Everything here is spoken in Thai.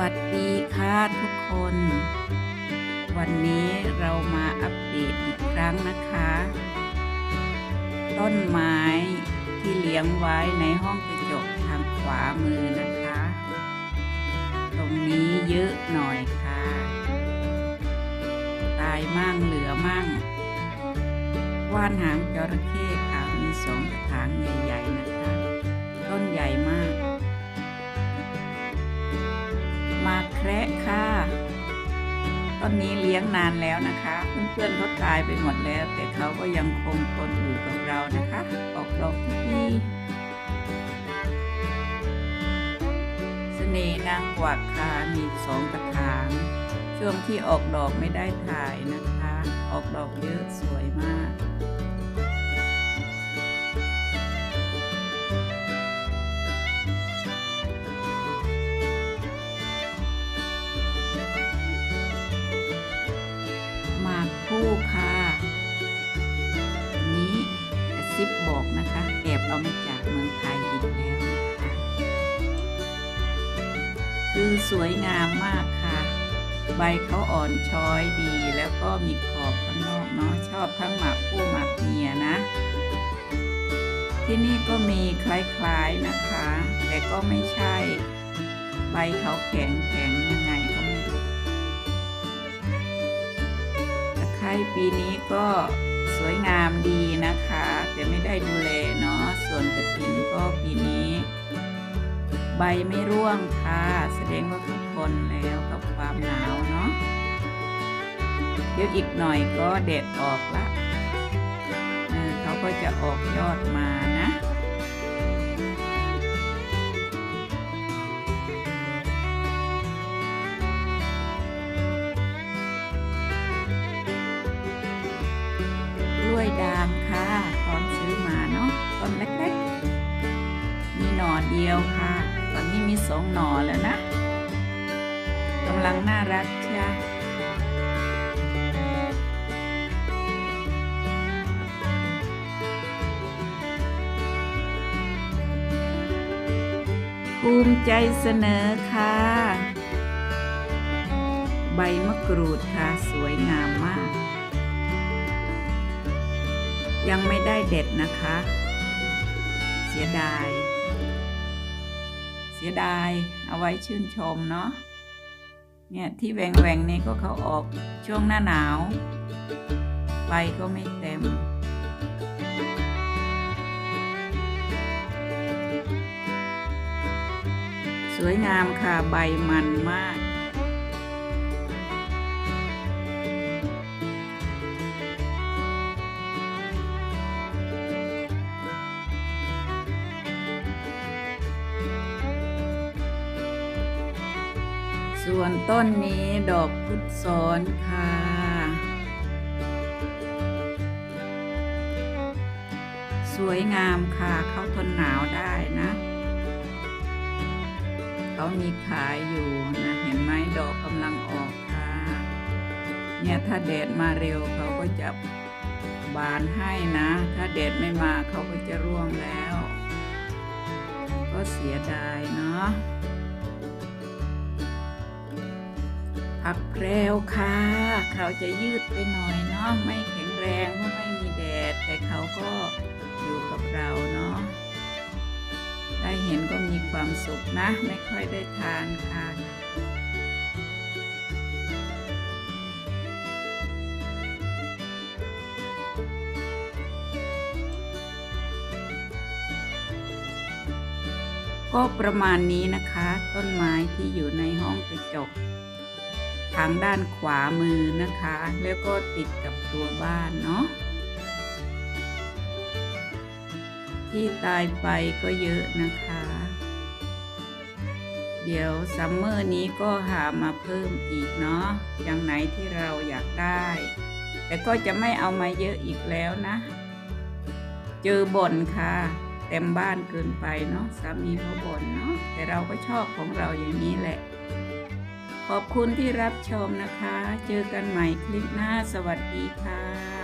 วัสดีค่ะทุกคน วันนี้เรามาอัปเดตอีกครั้งนะคะ ต้นไม้ที่เลี้ยงไว้ในห้องกระจกทางขวามือนะคะ ตรงนี้เยอะหน่อยค่ะ ตายมั่งเหลือมั่ง ว่านหางจระเข้ ต้นนี้เลี้ยงนานแล้วนะคะ เพื่อนๆเขาตายไปหมดแล้ว แต่เขาก็ยังคงทนอยู่กับเรานะคะ ออกดอกทุกทีเสน่ห์นางกวักค่ะมีสองกระถาง ช่วงที่ออกดอกไม่ได้ถ่ายนะคะ ออกดอกเยอะสวยมาก อกนะคะแอบเอามาจากเมืองไทยอีกแล้วนะคะคือสวยงามมากค่ะ ใบเขาอ่อนช้อยดีแล้วก็มีขอบข้างนอกเนาะชอบทั้งหมากคู่หมากเมียนะ ที่นี่ก็มีคล้ายๆนะคะ แต่ก็ไม่ใช่ ใบเขาแข็งแข็งๆยังไงก็ไม่รู้ตะไคร้ปีนี้ก็สวยงามดีนะคะ ใบไม่ร่วงค่ะ แสดงว่าเขาทนแล้วกับความหนาวเนาะเดี๋ยวอีกหน่อยก็เด็ดออกละเขาก็จะออกยอดมานะกล้วยดางค่ะตอนซื้อมาเนาะต้นเล็กๆ มีหน่อเดียวค่ะ ตอนนี้มีสองหน่อแล้วนะกำลังน่ารักใช่ภูมิใจเสนอค่ะ ใบมะกรูดค่ะ สวยงามมาก ยังไม่ได้เด็ดนะคะ เสียดาย สียดายเอาไว้ชื่นชมเนาะเนี่ยที่แหวงแหวงๆนี่ก็เขาออกช่วงหน้าหนาวใบก็ไม่เต็มสวยงามค่ะ ใบมันมาก ส่วนต้นนี้ดอกพุทธซ้อนค่ะ สวยงามค่ะเขาทนหนาวได้นะ เขามีขายอยู่นะเห็นไหมดอกกำลังออกค่ะ เนี่ยถ้าแดดมาเร็วเขาก็จะบานให้นะ ถ้าแดดไม่มาเขาก็จะร่วงแล้ว ก็เสียดายเนาะ ผักแพรวค่ะ เขาจะยืดไปหน่อยเนาะไม่แข็งแรงเพราะไม่มีแดด แต่เขาก็อยู่กับเราเนาะได้เห็นก็มีความสุขนะ ไม่ค่อยได้ทานค่ะก็ประมาณนี้นะคะ ต้นไม้ที่อยู่ในห้องกระจก ทางด้านขวามือนะคะ แล้วก็ติดกับตัวบ้านเนาะที่ตายไปก็เยอะนะคะ เดี๋ยวซัมเมอร์นี้ก็หามาเพิ่มอีกเนาะอย่างไหนที่เราอยากได้ แต่ก็จะไม่เอามาเยอะอีกแล้วนะ เจอบ่นค่ะ เต็มบ้านเกินไปเนาะสามีเขาบ่นเนาะแต่เราก็ชอบของเราอย่างนี้แหละ ขอบคุณที่รับชมนะคะ เจอกันใหม่คลิปหน้าสวัสดีค่ะ